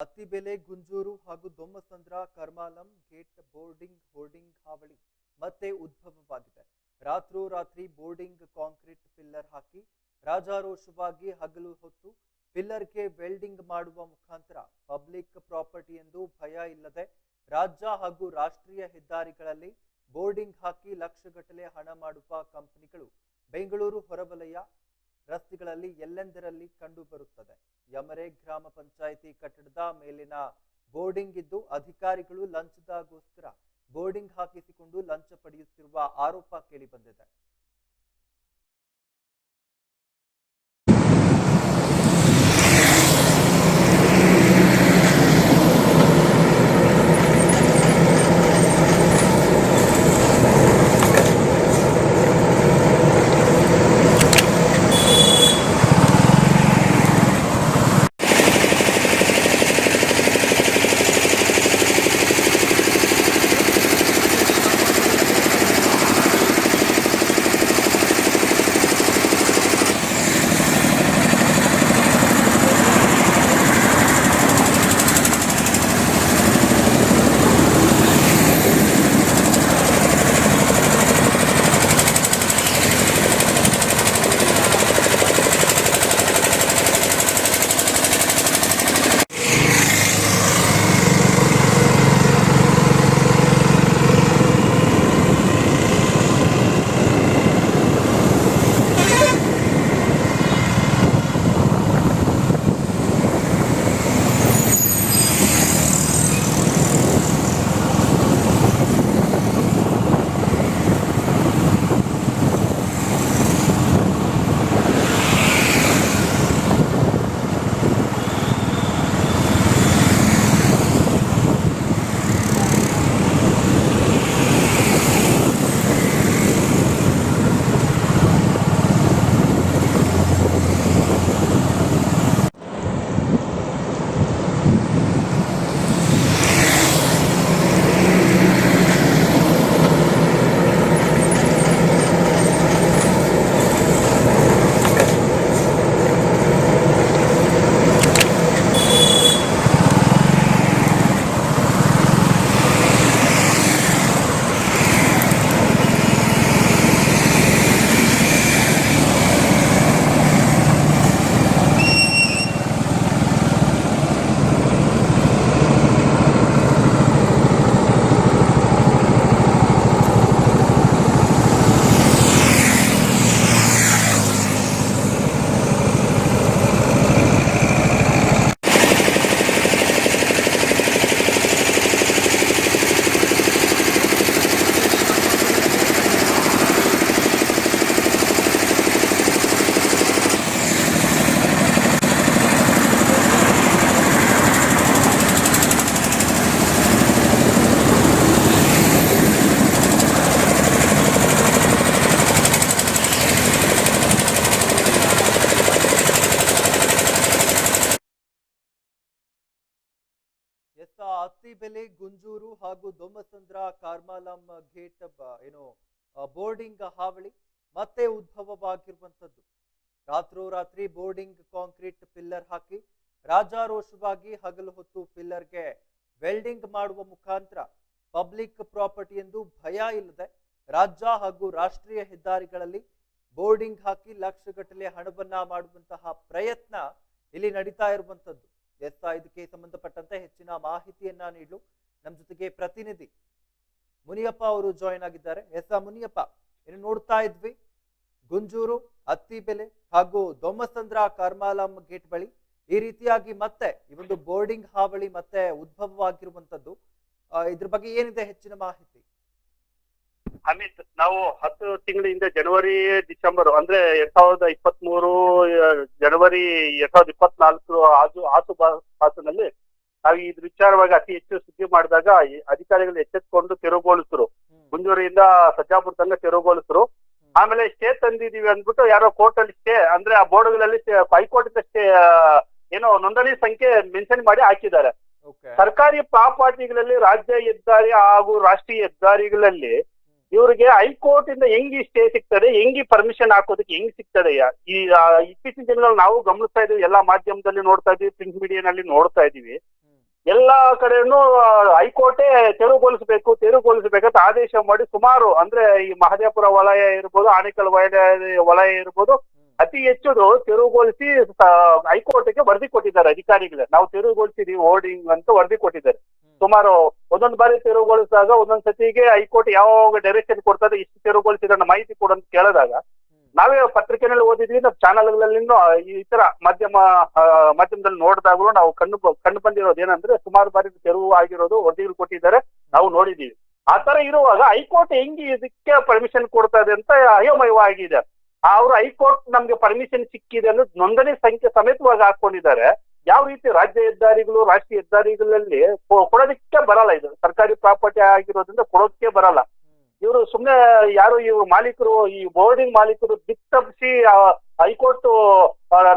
ಅತ್ತಿಬೆಲೆ ಗುಂಜೂರು ಹಾಗೂ Dommasandra Karmalam gate boarding hoarding ಹಾವಳಿ ಮತ್ತೆ ಉದ್ಭವವಾಗಿದೆ. ರಾತ್ರೋರಾತ್ರಿ ಬೋರ್ಡಿಂಗ್ ಕಾಂಕ್ರೀಟ್ ಪಿಲ್ಲರ್ ಹಾಕಿ ರಾಜಾರೋಷವಾಗಿ ಹಗಲು ಹೊತ್ತು ಪಿಲ್ಲರ್ಗೆ ವೆಲ್ಡಿಂಗ್ ಮಾಡುವ ಮುಖಾಂತರ ಪಬ್ಲಿಕ್ ಪ್ರಾಪರ್ಟಿ ಎಂದು ಭಯ ಇಲ್ಲದೆ ರಾಜ್ಯ ಹಾಗೂ ರಾಷ್ಟ್ರೀಯ ಹೆದ್ದಾರಿಗಳಲ್ಲಿ ಬೋರ್ಡಿಂಗ್ ಹಾಕಿ ಲಕ್ಷಗಟ್ಟಲೆ ಹಣ ಮಾಡುವ ಕಂಪನಿಗಳು ಬೆಂಗಳೂರು ಹೊರವಲಯ ರಸ್ತೆಗಳಲ್ಲಿ ಎಲ್ಲೆಂದರಲ್ಲಿ ಕಂಡು ಬರುತ್ತದೆ ಯಮರೆ ಗ್ರಾಮ ಪಂಚಾಯಿತಿ ಕಟ್ಟಡದ ಮೇಲಿನ ಬೋರ್ಡಿಂಗ್ ಇದ್ದು ಅಧಿಕಾರಿಗಳು ಲಂಚದಾಗೋಸ್ಕರ ಬೋರ್ಡಿಂಗ್ ಹಾಕಿಸಿಕೊಂಡು ಲಂಚ ಪಡೆಯುತ್ತಿರುವ ಆರೋಪ ಕೇಳಿಬಂದಿದೆ ಅತ್ತಿಬೆಲೆ ಗುಂಜೂರು ಹಾಗೂ ದೊಮ್ಮಸಂದ್ರ ಕಾರ್ಮಾಲಂ ಗೇಟ್ ಏನು ಬೋರ್ಡಿಂಗ್ ಹಾವಳಿ ಮತ್ತೆ ಉದ್ಭವವಾಗಿರುವಂತದ್ದು ರಾತ್ರೋರಾತ್ರಿ ಬೋರ್ಡಿಂಗ್ ಕಾಂಕ್ರೀಟ್ ಪಿಲ್ಲರ್ ಹಾಕಿ ರಾಜಾರೋಷವಾಗಿ ಹಗಲು ಹೊತ್ತು ಪಿಲ್ಲರ್ಗೆ ವೆಲ್ಡಿಂಗ್ ಮಾಡುವ ಮುಖಾಂತರ ಪಬ್ಲಿಕ್ ಪ್ರಾಪರ್ಟಿ ಎಂದು ಭಯ ಇಲ್ಲದೆ ರಾಜ್ಯ ಹಾಗೂ ರಾಷ್ಟ್ರೀಯ ಹೆದ್ದಾರಿಗಳಲ್ಲಿ ಬೋರ್ಡಿಂಗ್ ಹಾಕಿ ಲಕ್ಷಗಟ್ಟಲೆ ಹಣವನ್ನ ಮಾಡುವಂತಹ ಪ್ರಯತ್ನ ಇಲ್ಲಿ ನಡೀತಾ ಇರುವಂತದ್ದು ಎಸ್ ಇದಕ್ಕೆ ಸಂಬಂಧಪಟ್ಟಂತೆ ಹೆಚ್ಚಿನ ಮಾಹಿತಿಯನ್ನ ನೀಡಲು. ನಮ್ಮ ಜೊತೆಗೆ ಪ್ರತಿನಿಧಿ ಮುನಿಯಪ್ಪ ಅವರು ಜಾಯಿನ್ ಆಗಿದ್ದಾರೆ. ಎಸ್ ಮುನಿಯಪ್ಪ ಏನು ನೋಡ್ತಾ ಇದ್ವಿ. ಗುಂಜೂರು ಅತ್ತಿಬೆಲೆ ಹಾಗೂ ದೊಮ್ಮಸಂದ್ರ ಕರ್ಮಾಲಂ ಗೇಟ್ ಬಳಿ ಈ ರೀತಿಯಾಗಿ ಮತ್ತೆ ಈ ಒಂದು ಬೋರ್ಡಿಂಗ್ ಹಾವಳಿ ಮತ್ತೆ ಉದ್ಭವವಾಗಿರುವಂತದ್ದು. ಆ, ಇದ್ರ ಬಗ್ಗೆ ಏನಿದೆ ಹೆಚ್ಚಿನ ಮಾಹಿತಿ? ಅಮಿತ್ ನಾವು ಹತ್ತು ತಿಂಗಳಿಂದ ಜನವರಿ ಡಿಸೆಂಬರ್ ಅಂದ್ರೆ ಎರಡ್ ಸಾವಿರದ ಇಪ್ಪತ್ತ್ ಮೂರು ಜನವರಿ ಎರಡ್ ಸಾವಿರದ ಇಪ್ಪತ್ನಾಲ್ಕು ಆಜು ಆಸು ಪಾಸಿನಲ್ಲಿ ನಾವು ಇದ್ರ ವಿಚಾರವಾಗಿ ಅತಿ ಹೆಚ್ಚು ಸುದ್ದಿ ಮಾಡಿದಾಗ ಅಧಿಕಾರಿಗಳು ಎಚ್ಚೆತ್ಕೊಂಡು ತೆರವುಗೊಳಿಸಿದ್ರು ಮುಂಜೂರಿಯಿಂದ ಸಜ್ಜಾಪುರ ತನಕ ತೆರವುಗೊಳಿಸಿದ್ರು ಆಮೇಲೆ ಸ್ಟೇ ತಂದಿದೀವಿ ಅಂದ್ಬಿಟ್ಟು ಯಾರೋ ಕೋರ್ಟ್ ಅಲ್ಲಿ ಸ್ಟೇ ಅಂದ್ರೆ ಆ ಬೋರ್ಡ್ಗಳಲ್ಲಿ ಹೈಕೋರ್ಟ್ ಸ್ಟೇ ಏನೋ ನೋಂದಣಿ ಸಂಖ್ಯೆ ಮೆನ್ಷನ್ ಮಾಡಿ ಹಾಕಿದ್ದಾರೆ. ಸರ್ಕಾರಿ ಪ್ರಾಪರ್ಟಿಗಳಲ್ಲಿ ರಾಜ್ಯ ಹೆದ್ದಾರಿ ಹಾಗೂ ರಾಷ್ಟ್ರೀಯ ಹೆದ್ದಾರಿಗಳಲ್ಲಿ ಇವರಿಗೆ ಹೈಕೋರ್ಟ್ ಇಂದ ಹೆಂಗ್ ಸ್ಟೇ ಸಿಗ್ತದೆ, ಹೆಂಗ್ ಪರ್ಮಿಷನ್ ಹಾಕೋದಕ್ಕೆ ಹೆಂಗ್ ಸಿಗ್ತದೆ ಈ ಇತ್ತೀಚಿನ ದಿನಗಳಲ್ಲಿ ನಾವು ಗಮನಿಸ್ತಾ ಇದೀವಿ ಎಲ್ಲಾ ಮಾಧ್ಯಮದಲ್ಲಿ ನೋಡ್ತಾ ಇದೀವಿ ಪ್ರಿಂಟ್ ಮೀಡಿಯಾನಲ್ಲಿ ನೋಡ್ತಾ ಇದೀವಿ ಎಲ್ಲಾ ಕಡೆನೂ ಹೈಕೋರ್ಟೇ ತೆರವುಗೊಳಿಸಬೇಕು, ತೆರವುಗೊಳಿಸಬೇಕಂತ ಆದೇಶ ಮಾಡಿ ಸುಮಾರು ಅಂದ್ರೆ ಈ ಮಹದೇವಪುರ ವಲಯ ಇರ್ಬೋದು, ಆನೇಕಲ್ ವಲಯ ವಲಯ ಇರ್ಬೋದು, ಅತಿ ಹೆಚ್ಚು ತೆರವುಗೊಳಿಸಿ ಹೈಕೋರ್ಟ್ಗೆ ವರದಿ ಕೊಟ್ಟಿದ್ದಾರೆ ಅಧಿಕಾರಿಗಳು. ನಾವು ತೆರವುಗೊಳಿಸಿದೀವಿ ಹೋರ್ಡಿಂಗ್ ಅಂತ ವರದಿ ಕೊಟ್ಟಿದ್ದಾರೆ. ಸುಮಾರು ಒಂದೊಂದು ಬಾರಿ ತೆರವುಗೊಳಿಸಿದಾಗ ಒಂದೊಂದ್ ಸತಿಗೆ ಹೈಕೋರ್ಟ್ ಯಾವಾಗ ಡೈರೆಕ್ಷನ್ ಕೊಡ್ತದೆ ಇಷ್ಟು ತೆರವುಗೊಳಿಸಿದ ಮಾಹಿತಿ ಕೊಡು ಅಂತ ಕೇಳಿದಾಗ ನಾವೇ ಪತ್ರಿಕೆನಲ್ಲಿ ಓದಿದ್ವಿ ನಾವು ಚಾನಲ್ಗಳಲ್ಲಿ ಈ ತರ ಮಾಧ್ಯಮ ಮಾಧ್ಯಮದಲ್ಲಿ ನೋಡಿದಾಗಲೂ ನಾವು ಕಣ್ಣು ಕಣ್ಣು ಕಂಡು ಬಂದಿರೋದು ಏನಂದ್ರೆ ಸುಮಾರು ಬಾರಿ ತೆರವು ಆಗಿರೋದು ವರದಿಗಳು ಕೊಟ್ಟಿದ್ದಾರೆ ನಾವು ನೋಡಿದೀವಿ ಆ ತರ ಇರುವಾಗ ಹೈಕೋರ್ಟ್ ಹೆಂಗೆ ಇದಕ್ಕೆ ಪರ್ಮಿಷನ್ ಕೊಡ್ತದೆ ಅಂತ ಅಯೋಮಯವಾಗಿದೆ. ಅವರು ಹೈಕೋರ್ಟ್ ನಮ್ಗೆ ಪರ್ಮಿಷನ್ ಸಿಕ್ಕಿದೆ ಅನ್ನೋದು ನೋಂದಣಿ ಸಂಖ್ಯೆ ಸಮೇತವಾಗಿ ಹಾಕೊಂಡಿದ್ದಾರೆ. ಯಾವ ರೀತಿ ರಾಜ್ಯ ಹೆದ್ದಾರಿಗಳು ರಾಷ್ಟ್ರೀಯ ಹೆದ್ದಾರಿಗಳಲ್ಲಿ ಕೊಡೋದಕ್ಕೆ ಬರಲ್ಲ ಇದು. ಸರ್ಕಾರಿ ಪ್ರಾಪರ್ಟಿ ಆಗಿರೋದ್ರಿಂದ ಕೊಡೋದಕ್ಕೆ ಬರಲ್ಲ. ಇವರು ಸುಮ್ಮನೆ ಯಾರು ಇವ್ರು ಮಾಲೀಕರು ಈ ಬೋರ್ಡಿಂಗ್ ಮಾಲೀಕರು ದಿಕ್ತಪ್ಪಿಸಿ ಹೈಕೋರ್ಟ್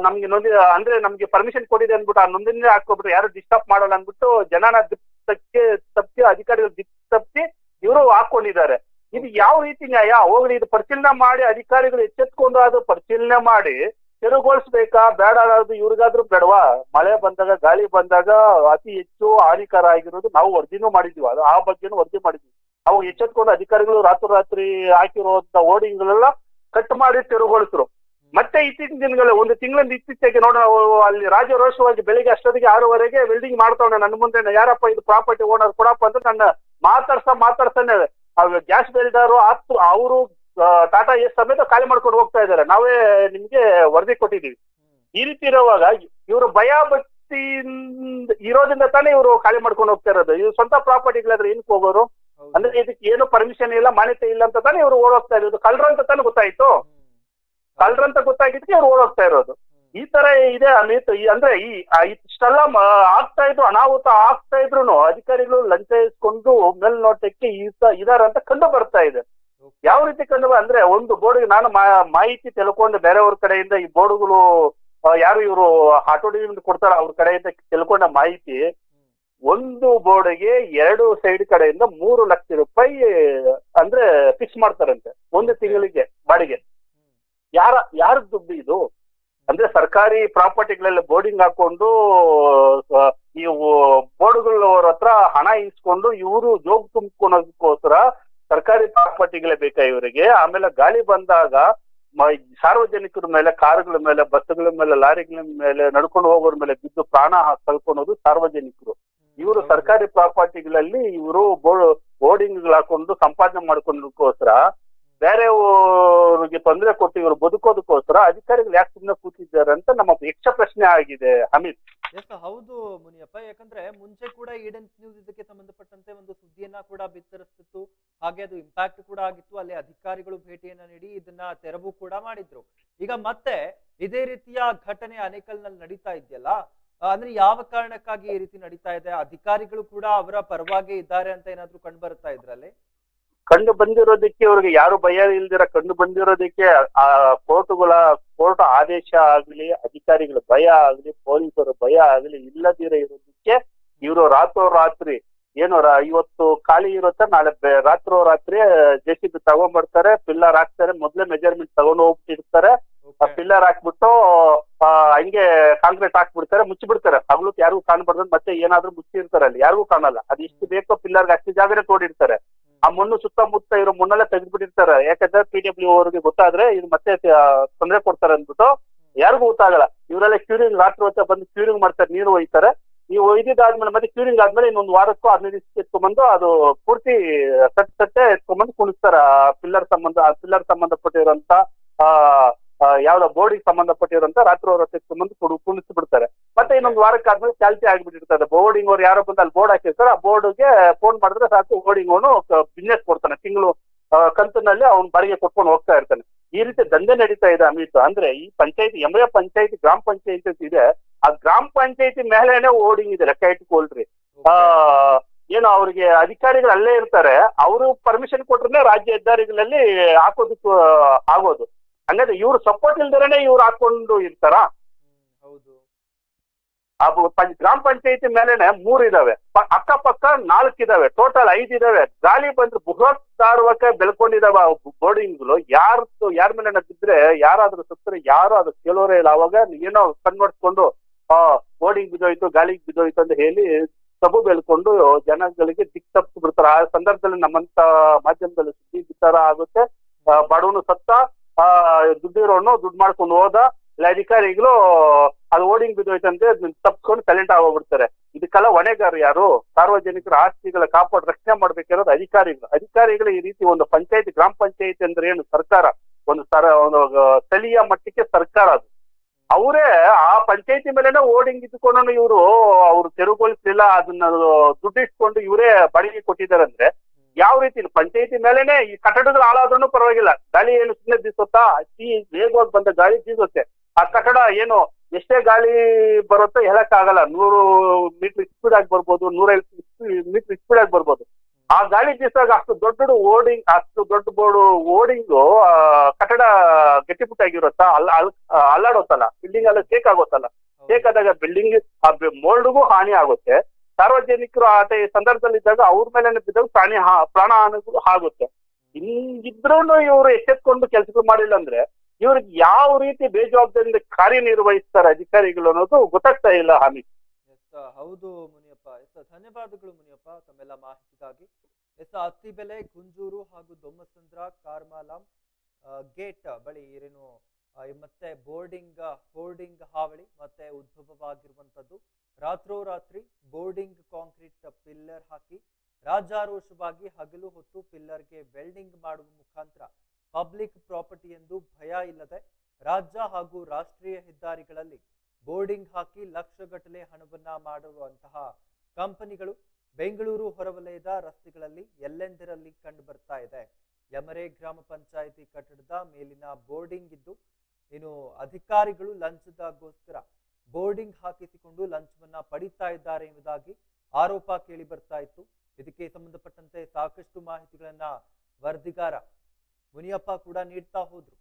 ನಮ್ಗೆ ನೊಂದಿ ಅಂದ್ರೆ ನಮ್ಗೆ ಪರ್ಮಿಷನ್ ಕೊಟ್ಟಿದೆ ಅಂದ್ಬಿಟ್ಟು ಆ ನೊಂದಿನ ಹಾಕೋಬಿಟ್ರು ಯಾರು ಡಿಸ್ಟರ್ಬ್ ಮಾಡಲ್ಲ ಅಂದ್ಬಿಟ್ಟು ಜನನ ದಿಕ್ತಕ್ಕೆ ತಪ್ಪಿಸಿ ಅಧಿಕಾರಿಗಳು ದಿಕ್ ತಪ್ಪಿಸಿ ಇವರು ಹಾಕೊಂಡಿದ್ದಾರೆ. ಇದು ಯಾವ ರೀತಿ ನ್ಯಾಯ? ಹೋಗ್ಲಿ ಇದು ಪರಿಶೀಲನೆ ಮಾಡಿ ಅಧಿಕಾರಿಗಳು ಎಚ್ಚೆತ್ಕೊಂಡು ಅದು ಪರಿಶೀಲನೆ ಮಾಡಿ ತೆರವುಗೊಳಿಸ್ಬೇಕಾ? ಬೇಡ ಅನ್ನೋದು ಇವ್ರಿಗಾದ್ರೂ ಬೇಡವಾ? ಮಳೆ ಬಂದಾಗ, ಗಾಳಿ ಬಂದಾಗ ಅತಿ ಹೆಚ್ಚು ಹಾನಿಕರ ಆಗಿರೋದು ನಾವು ವರದಿನೂ ಮಾಡಿದ್ವಿ. ಅದು ಆ ಬಗ್ಗೆನೂ ವರದಿ ಮಾಡಿದ್ವಿ. ಅವು ಎಚ್ಚೆತ್ಕೊಂಡು ಅಧಿಕಾರಿಗಳು ರಾತ್ರಿ ರಾತ್ರಿ ಹಾಕಿರುವಂತ ಹೋರ್ಡಿಂಗ್ಗಳೆಲ್ಲ ಕಟ್ ಮಾಡಿ ತೆರವುಗೊಳಿಸ್ರು. ಮತ್ತೆ ಇತ್ತೀಚಿನ ದಿನಗಳಲ್ಲಿ, ಒಂದು ತಿಂಗಳಿಂದ ಇತ್ತೀಚೆಗೆ ನೋಡ ಅಲ್ಲಿ ರಾಜರೋಷವಾಗಿ ಬೆಳಿಗ್ಗೆ ಅಷ್ಟೊತ್ತಿಗೆ ಆರೂವರೆಗೆ ವೆಲ್ಡಿಂಗ್ ಮಾಡ್ತಾವನೆ ನನ್ನ ಮುಂದೆ ಯಾರಪ್ಪ ಇದು ಪ್ರಾಪರ್ಟಿ ಓನರ್ ಕೊಡಪ್ಪ ಅಂತ ನನ್ನ ಮಾತಾಡ್ಸ ಮಾತಾಡ್ತಾನೆ ಗ್ಯಾಸ್ ಬಿಲ್ಡರು ಅವರು ಟಾಟಾ ಎಸ್ ಸಮೇತ ಖಾಲಿ ಮಾಡ್ಕೊಂಡು ಹೋಗ್ತಾ ಇದ್ದಾರೆ. ನಾವೇ ನಿಮ್ಗೆ ವರದಿ ಕೊಟ್ಟಿದೀವಿ ಈ ರೀತಿ ಇರುವಾಗ ಇವರು ಭಯ ಭಕ್ತಿ ಇರೋದ್ರಿಂದ ತಾನೇ ಇವರು ಖಾಲಿ ಮಾಡ್ಕೊಂಡು ಹೋಗ್ತಾ ಇರೋದು. ಇವ್ರು ಸ್ವಂತ ಪ್ರಾಪರ್ಟಿಗಳಾದ್ರೆ ಏನಕ್ಕೆ ಹೋಗೋರು? ಅಂದ್ರೆ ಇದಕ್ಕೆ ಏನು ಪರ್ಮಿಷನ್ ಇಲ್ಲ ಮಾನ್ಯತೆ ಇಲ್ಲ ಅಂತ ತಾನೇ ಇವರು ಓಡೋಗ್ತಾ ಇರೋದು. ಕಳ್ಳರು ಅಂತ ತಾನೇ ಗೊತ್ತಾಯ್ತು. ಕಳ್ಳರು ಅಂತ ಗೊತ್ತಾಗಿದ್ದಕ್ಕೆ ಇವ್ರು ಓಡೋಗ್ತಾ ಇರೋದು. ಈ ತರ ಇದೆ ಅಂದ್ರೆ ಈ ಇಷ್ಟೆಲ್ಲ ಆಗ್ತಾ ಇದ್ರು ಅನಾಹುತ ಆಗ್ತಾ ಇದ್ರು ಅಧಿಕಾರಿಗಳು ಲಂಚ ಇಸ್ಕೊಂಡು ಮೇಲ್ನೋಟಕ್ಕೆ ಇದಾರ ಅಂತ ಕಂಡು ಬರ್ತಾ ಇದೆ. ಯಾವ ರೀತಿ ಕಂಡು ಅಂದ್ರೆ ಒಂದು ಬೋರ್ಡ್ಗೆ ನಾನು ಮಾಹಿತಿ ತಿಳ್ಕೊಂಡು ಬೇರೆಯವ್ರ ಕಡೆಯಿಂದ ಈ ಬೋರ್ಡ್ಗಳು ಯಾರು ಇವರು ಆಟೋ ಡಿವಿಷನ್ ಕೊಡ್ತಾರ ಅವ್ರ ಕಡೆಯಿಂದ ತಿಳ್ಕೊಂಡ ಮಾಹಿತಿ ಒಂದು ಬೋರ್ಡ್ಗೆ ಎರಡು ಸೈಡ್ ಕಡೆಯಿಂದ ಮೂರು ಲಕ್ಷ ರೂಪಾಯಿ ಅಂದ್ರೆ ಫಿಕ್ಸ್ ಮಾಡ್ತಾರಂತೆ. ಒಂದು ತಿಂಗಳಿಗೆ ಬಾಡಿಗೆ. ಯಾರ ಯಾರ ದುಡ್ಡು ಇದು? ಅಂದ್ರೆ ಸರ್ಕಾರಿ ಪ್ರಾಪರ್ಟಿಗಳಲ್ಲಿ ಬೋರ್ಡಿಂಗ್ ಹಾಕೊಂಡು ಈ ಬೋರ್ಡ್ಗಳವ್ರ ಹತ್ರ ಹಣ ಇಸ್ಕೊಂಡು ಇವರು ಜೋಗ್ ತುಂಬಿಕೊಳೋದಕ್ಕೋಸ್ಕರ ಸರ್ಕಾರಿ ಪ್ರಾಪರ್ಟಿಗಳೇ ಬೇಕಾ ಇವರಿಗೆ? ಆಮೇಲೆ ಗಾಳಿ ಬಂದಾಗ ಸಾರ್ವಜನಿಕರ ಮೇಲೆ ಕಾರುಗಳ ಮೇಲೆ ಬಸ್ಗಳ ಮೇಲೆ ಲಾರಿಗಳ ಮೇಲೆ ನಡ್ಕೊಂಡು ಹೋಗೋರ ಮೇಲೆ ಬಿದ್ದು ಪ್ರಾಣ ಕಳ್ಕೊಳೋದು ಸಾರ್ವಜನಿಕರು. ಇವರು ಸರ್ಕಾರಿ ಪ್ರಾಪರ್ಟಿಗಳಲ್ಲಿ ಇವರು ಬೋರ್ಡಿಂಗ್ ಹಾಕೊಂಡು ಸಂಪಾದನೆ ಮಾಡ್ಕೊಂಡಕ್ಕೋಸ್ಕರ ಬೇರೆಯವ್ರಿಗೆ ತೊಂದರೆ ಕೊಟ್ಟು ಇವರು ಬದುಕೋದಕ್ಕೋಸ್ಕರ ಅಧಿಕಾರಿಗಳು ಯಾಕೆ ಸುಮ್ಮನೆ ಕೂತಿದ್ದಾರೆ ಅಂತ ನಮ್ಮ ಯಕ್ಷ ಪ್ರಶ್ನೆ ಆಗಿದೆ, ಅಮಿತ್. ಎಸ್ ಹೌದು ಮುನಿಯಪ್ಪ. ಯಾಕಂದ್ರೆ ಮುಂಚೆ ಕೂಡ ಈಡನ್ ನ್ಯೂಸ್ ಇದಕ್ಕೆ ಸಂಬಂಧಪಟ್ಟಂತೆ ಒಂದು ಸುದ್ದಿಯನ್ನ ಕೂಡ ಬಿತ್ತರಿಸ್ತಿತ್ತು. ಹಾಗೆ ಅದು ಇಂಪ್ಯಾಕ್ಟ್ ಕೂಡ ಆಗಿತ್ತು. ಅಲ್ಲಿ ಅಧಿಕಾರಿಗಳು ಭೇಟಿಯನ್ನ ನೀಡಿ ಇದನ್ನ ತೆರವು ಕೂಡ ಮಾಡಿದ್ರು. ಈಗ ಮತ್ತೆ ಇದೇ ರೀತಿಯ ಘಟನೆ ಅನೇಕಲ್ನಲ್ಲಿ ನಡೀತಾ ಇದೆಯಲ್ಲ? ಅಂದ್ರೆ ಯಾವ ಕಾರಣಕ್ಕಾಗಿ ಈ ರೀತಿ ನಡೀತಾ ಇದೆ? ಅಧಿಕಾರಿಗಳು ಕೂಡ ಅವರ ಪರವಾಗಿ ಇದ್ದಾರೆ ಅಂತ ಏನಾದ್ರು ಕಂಡು ಬರ್ತಾ ಇದ್ರಲ್ಲಿ? ಕಂಡು ಬಂದಿರೋದಕ್ಕೆ ಅವ್ರಿಗೆ ಯಾರು ಭಯ ಇಲ್ದಿರ ಕಂಡು ಬಂದಿರೋದಕ್ಕೆ ಆ ಕೋರ್ಟ್ಗಳ ಕೋರ್ಟ್ ಆದೇಶ ಆಗ್ಲಿ ಅಧಿಕಾರಿಗಳ ಭಯ ಆಗ್ಲಿ ಪೊಲೀಸರ ಭಯ ಆಗ್ಲಿ ಇಲ್ಲದಿರ ಇರೋದಕ್ಕೆ ಇವರು ರಾತ್ರೋರಾತ್ರಿ ಏನು ಏನೋ ಇವತ್ತು ಖಾಲಿ ಇರುತ್ತೆ ನಾಳೆ ರಾತ್ರೋ ರಾತ್ರೋರಾತ್ರಿ ಜೆ ಸಿ ಬಿ ತಗೊಂಡ್ಬರ್ತಾರೆ ಪಿಲ್ಲರ್ ಹಾಕ್ತಾರೆ ಮೊದ್ಲೇ ಮೆಜರ್ಮೆಂಟ್ ತಗೊಂಡು ಹೋಗ್ಬಿಟ್ಟಿರ್ತಾರೆ. ಆ ಪಿಲ್ಲರ್ ಹಾಕ್ಬಿಟ್ಟು ಹಂಗೆ ಕಾಂಕ್ರೀಟ್ ಹಾಕ್ಬಿಡ್ತಾರೆ ಮುಚ್ಚಿಬಿಡ್ತಾರೆ. ಹಗಲು ಯಾರಿಗೂ ಕಾಣಬಾರ್ದು ಮತ್ತೆ ಏನಾದ್ರೂ ಮುಚ್ಚಿರ್ತಾರೆ ಅಲ್ಲಿ ಯಾರಿಗೂ ಕಾಣಲ್ಲ. ಅದು ಎಷ್ಟು ಬೇಕೋ ಪಿಲ್ಲರ್ಗೆ ಅಷ್ಟು ಜಾಗನೇ ತೋಡಿರ್ತಾರೆ. ಆ ಮಣ್ಣು ಸುತ್ತಮುತ್ತ ಇರೋ ಮಣ್ಣಲ್ಲೇ ತೆಗೆದ್ಬಿಟ್ಟಿರ್ತಾರೆ. ಯಾಕಂದ್ರೆ ಪಿ ಡಬ್ಲ್ಯೂ ಅವ್ರಿಗೆ ಗೊತ್ತಾದ್ರೆ ಇದು ಮತ್ತೆ ತೊಂದರೆ ಕೊಡ್ತಾರೆ ಅಂದ್ಬಿಟ್ಟು ಯಾರಿಗೂ ಗೊತ್ತಾಗಲ್ಲ ಇವರೆಲ್ಲ ಕ್ಯೂರಿಂಗ್ ರಾತ್ರಿ ಹೊತ್ತ ಬಂದು ಕ್ಯೂರಿಂಗ್ ಮಾಡ್ತಾರೆ ನೀರು ಒಯ್ತಾರೆ. ನೀವು ಒಯ್ದಿದ್ದಾದ್ಮೇಲೆ ಮತ್ತೆ ಕ್ಯೂರಿಂಗ್ ಆದ್ಮೇಲೆ ಇನ್ನೊಂದು ವಾರಕ್ಕೂ ಹದಿನೈದು ದಿವಸಕ್ಕೆ ಎತ್ಕೊಂಡ್ಬಂದು ಅದು ಪೂರ್ತಿ ಸಟ್ ಸಟ್ಟೆ ಎತ್ಕೊಂಡ್ಬಂದು ಆ ಪಿಲ್ಲರ್ ಸಂಬಂಧ ಪಿಲ್ಲರ್ ಸಂಬಂಧಪಟ್ಟಿರುವಂತ ಆ ಆ, ಯಾವ್ದೋ ಬೋರ್ಡಿಗೆ ಸಂಬಂಧಪಟ್ಟಿರುವಂತ ರಾತ್ರಿ ಅವ್ರ ಸಂಬಂಧ ಕುಡು, ಕುಣಿಸಿ ಬಿಡ್ತಾರೆ. ಮತ್ತೆ ಇನ್ನೊಂದು ವಾರಕ್ಕೆ ಆದ್ಮೇಲೆ ಚಾಲ್ತಿ ಆಗ್ಬಿಟ್ಟಿರ್ತದೆ. ಬೋರ್ಡಿಂಗ್ ಅವ್ರು ಯಾರೋ ಬಂದು ಅಲ್ಲಿ ಬೋರ್ಡ್ ಹಾಕಿರ್ತಾರೆ. ಆ ಬೋರ್ಡ್ಗೆ ಫೋನ್ ಮಾಡಿದ್ರೆ ಸಾಕು ಬೋರ್ಡಿಂಗ್ ಅವನು ಬಿಸ್ನೆಸ್ ಕೊಡ್ತಾನೆ. ತಿಂಗಳು ಕಂತಿನಲ್ಲಿ ಅವ್ನು ಬಾಡಿಗೆ ಕೊಟ್ಕೊಂಡು ಹೋಗ್ತಾ ಇರ್ತಾನೆ. ಈ ರೀತಿ ದಂಧೆ ನಡೀತಾ ಇದೆ ಅಮಿತ್. ಅಂದ್ರೆ ಈ ಪಂಚಾಯತಿ ಎಂಎ ಪಂಚಾಯತಿ, ಗ್ರಾಮ ಪಂಚಾಯತಿ ಅಂತ ಇದೆ. ಆ ಗ್ರಾಮ ಪಂಚಾಯತಿ ಮೇಲೆನೆ ಓಡಿಂಗ್ ಇದೆ, ಲೆಕ್ಕ ಇಟ್ಕೊಳ್ರಿ ಆ, ಏನು ಅವ್ರಿಗೆ ಅಧಿಕಾರಿಗಳು ಅಲ್ಲೇ ಇರ್ತಾರೆ. ಅವರು ಪರ್ಮಿಷನ್ ಕೊಟ್ರೆ ರಾಜ್ಯ ಹೆದ್ದಾರಿಗಳಲ್ಲಿ ಹಾಕೋದಕ್ಕೂ ಆಗೋದು. ಹಂಗಾದ್ರೆ ಇವ್ರು ಸಪೋರ್ಟ್ ಇಲ್ದೇನೆ ಇವ್ರು ಹಾಕೊಂಡು ಇರ್ತಾರ? ಹೌದು. ಗ್ರಾಮ ಪಂಚಾಯತಿ ಮೇಲೆನೆ ಮೂರ್ ಇದಾವೆ. ಅಕ್ಕಪಕ್ಕ ನಾಲ್ಕು ಇದಾವೆ. ಟೋಟಲ್ ಐದ್ ಇದಾವೆ. ಗಾಳಿ ಬಂದ್ರೆ ಬೃಹತ್ತಾರವಕ್ಕೆ ಬೆಳ್ಕೊಂಡಿದಾವ ಬೋರ್ಡಿಂಗ್ಗಳು. ಯಾರ್ದು ಯಾರ ಮೇಲೆ ಬಿದ್ರೆ ಯಾರಾದ್ರೂ ಸತ್ತರೆ ಯಾರು ಅದು ಕೇಳೋರೇ ಇಲ್ಲ. ಅವಾಗ ಏನೋ ಕಣ್ಮಡ್ಸ್ಕೊಂಡು ಆ ಬೋರ್ಡಿಂಗ್ ಬಿದ್ದೋಯ್ತು ಗಾಳಿಗೆ ಬಿದ್ದೋಯ್ತು ಅಂತ ಹೇಳಿ ಸಬು ಬೆಳ್ಕೊಂಡು ಜನಗಳಿಗೆ ದಿಕ್ ತಪ್ಪಿಸಿ ಬಿಡ್ತಾರೆ ಆ ಸಂದರ್ಭದಲ್ಲಿ ನಮ್ಮಂತ ಮಾಧ್ಯಮದಲ್ಲಿ ಸುದ್ದಿ ಬಿತ್ತಾರ ಆಗುತ್ತೆ. ಬಡವನು ಸತ್ತ ಆ ದುಡ್ಡಿರೋನು ದುಡ್ಡು ಮಾಡ್ಕೊಂಡು ಹೋದ, ಇಲ್ಲ ಅಧಿಕಾರಿಗಳು ಅದು ಓಡಿಂಗ್ ಬಿದ್ದೋಯ್ತಂತೆ ತಪ್ಪಿಸ್ಕೊಂಡು ಸೈಲೆಂಟ್ ಆಗೋಗ್ಬಿಡ್ತಾರೆ ಇದಕ್ಕೆಲ್ಲ ಹೊಣೆಗಾರ ಯಾರು? ಸಾರ್ವಜನಿಕರ ಆಸ್ತಿಗಳ ಕಾಪಾಡ್ ರಕ್ಷಣೆ ಮಾಡ್ಬೇಕಿರೋದು ಅಧಿಕಾರಿಗಳು. ಅಧಿಕಾರಿಗಳು ಈ ರೀತಿ ಒಂದು ಪಂಚಾಯತ್, ಗ್ರಾಮ ಪಂಚಾಯತ್ ಅಂದ್ರೆ ಏನು? ಸರ್ಕಾರ. ಒಂದು ಸರ, ಒಂದು ಸ್ಥಳೀಯ ಮಟ್ಟಕ್ಕೆ ಸರ್ಕಾರ ಅದು. ಅವರೇ ಆ ಪಂಚಾಯತಿ ಮೇಲೆನೆ ಓಡಿಂಗ್ ಇದ್ಕೊಂಡು ಇವರು, ಅವ್ರು ತೆರವುಗೊಳಿಸಲಿಲ್ಲ, ಅದನ್ನ ದುಡ್ಡು ಇಟ್ಕೊಂಡು ಇವರೇ ಬಾಡಿಗೆ ಕೊಟ್ಟಿದ್ದಾರೆ ಅಂದ್ರೆ ಯಾವ ರೀತಿ ಪಂಚಾಯತಿ ಮೇಲೆನೆ ಈ ಕಟ್ಟಡಗಳು ಹಾಳಾದ್ರೂ ಪರವಾಗಿಲ್ಲ. ಗಾಳಿ ಏನು ಸುಮ್ಮನೆ ಬೀಸುತ್ತಾ? ಅತಿ ವೇಗವಾಗಿ ಬಂದ ಗಾಳಿ ಬೀಸುತ್ತೆ. ಆ ಕಟ್ಟಡ ಏನು ಎಷ್ಟೇ ಗಾಳಿ ಬರುತ್ತೋ ಹೇಳಕ್ ಆಗಲ್ಲ ನೂರು ಮೀಟರ್ ಸ್ಪೀಡ್ ಆಗಿ ಬರ್ಬೋದು ನೂರೈವತ್ತು ಮೀಟರ್ ಸ್ಪೀಡ್ ಆಗಿ ಬರ್ಬೋದು. ಆ ಗಾಳಿ ಬೀಸಾಗ ಅಷ್ಟು ದೊಡ್ಡ ಓಡಿಂಗ್, ಅಷ್ಟು ದೊಡ್ಡ ಬೋರ್ಡು ಓಡಿಂಗು ಕಟ್ಟಡ ಗಟ್ಟಿಪುಟ್ಟಾಗಿರುತ್ತಾ? ಅಲ್ಲ ಅಲ್- ಅಲ್ಲಾಡೋತ್ತಲ್ಲ. ಬಿಲ್ಡಿಂಗ್ ಅಲ್ಲ ಶೇಕ್ ಆಗೋತ್ತಲ್ಲ. ಶೇಕ್ ಆದಾಗ ಬಿಲ್ಡಿಂಗ್ ಆ ಮೋಲ್ಡ್ಗೂ ಹಾನಿ ಆಗುತ್ತೆ. ಸಾರ್ವಜನಿಕರು ಆ ಸಂದರ್ಭದಲ್ಲಿ ಇದ್ದಾಗ ಅವ್ರ ಮೇಲೆ ಬಿದ್ದಾಗ ಪ್ರಾಣಿ ಪ್ರಾಣ ಹಾನಿಗಳು ಆಗುತ್ತೆ. ಹಿಂಗಿದ್ರೂ ಇವರು ಎಚ್ಚೆತ್ಕೊಂಡು ಕೆಲಸಗಳು ಮಾಡಿಲ್ಲ ಅಂದ್ರೆ ಇವ್ರಿಗೆ ಯಾವ ರೀತಿ ಬೇಜವಾಬ್ದಾರಿಯಿಂದ ಕಾರ್ಯನಿರ್ವಹಿಸ್ತಾರೆ ಅಧಿಕಾರಿಗಳು ಅನ್ನೋದು ಗೊತ್ತಾಗ್ತಾ ಇಲ್ಲ ಹಾಮಿ ಹೌದು ಮುನಿಯಪ್ಪ. ಎಸ್ ಧನ್ಯವಾದಗಳು ಮುನಿಯಪ್ಪ ತಮ್ಮೆಲ್ಲ ಮಾಹಿತಿಗಾಗಿ. ಎಸ್ ಅತ್ತಿಬೆಲೆ ಗುಂಜೂರು ಹಾಗೂ ದೊಮ್ಮಸಂದ್ರ ಕಾರ್ಮಾಲಂ ಗೇಟ್ ಬಳಿ ಏನು ಆ, ಮತ್ತೆ ಬೋರ್ಡಿಂಗ್ ಬೋರ್ಡಿಂಗ್ ಹಾವಳಿ ಮತ್ತೆ ಉದ್ಭವವಾಗಿರುವಂಥದ್ದು. ರಾತ್ರೋರಾತ್ರಿ ಬೋರ್ಡಿಂಗ್ ಕಾಂಕ್ರೀಟ್ ಪಿಲ್ಲರ್ ಹಾಕಿ, ರಾಜಾರೋಷವಾಗಿ ಹಗಲು ಹೊತ್ತು ಪಿಲ್ಲರ್ಗೆ ವೆಲ್ಡಿಂಗ್ ಮಾಡುವ ಮುಖಾಂತರ ಪಬ್ಲಿಕ್ ಪ್ರಾಪರ್ಟಿ ಎಂದು ಭಯ ಇಲ್ಲದೆ ರಾಜ್ಯ ಹಾಗೂ ರಾಷ್ಟ್ರೀಯ ಹೆದ್ದಾರಿಗಳಲ್ಲಿ ಬೋರ್ಡಿಂಗ್ ಹಾಕಿ ಲಕ್ಷಗಟ್ಟಲೆ ಹಣವನ್ನ ಮಾಡುವಂತಹ ಕಂಪನಿಗಳು ಬೆಂಗಳೂರು ಹೊರವಲಯದ ರಸ್ತೆಗಳಲ್ಲಿ ಎಲ್ಲೆಂದರಲ್ಲಿ ಕಂಡು ಬರ್ತಾ ಇದೆ. ಯಮರೆ ಗ್ರಾಮ ಪಂಚಾಯಿತಿ ಕಟ್ಟಡದ ಮೇಲಿನ ಬೋರ್ಡಿಂಗ್ ಇದ್ದು ಇನ್ನು ಅಧಿಕಾರಿಗಳು ಲಂಚದಗೋಸ್ಕರ ಬೋರ್ಡಿಂಗ್ ಹಾಕಿಸಿಕೊಂಡು ಲಂಚವನ್ನ ಪಡಿತಾ ಇದ್ದಾರೆ ಎಂಬುದಾಗಿ ಆರೋಪ ಕೇಳಿ ಬರ್ತಾ ಇತ್ತು. ಇದಕ್ಕೆ ಸಂಬಂಧಪಟ್ಟಂತೆ ಸಾಕಷ್ಟು ಮಾಹಿತಿಗಳನ್ನ ವರದಿಗಾರ ಮುನಿಯಪ್ಪ ಕೂಡ ನೀಡ್ತಾ ಹೋದ್ರು.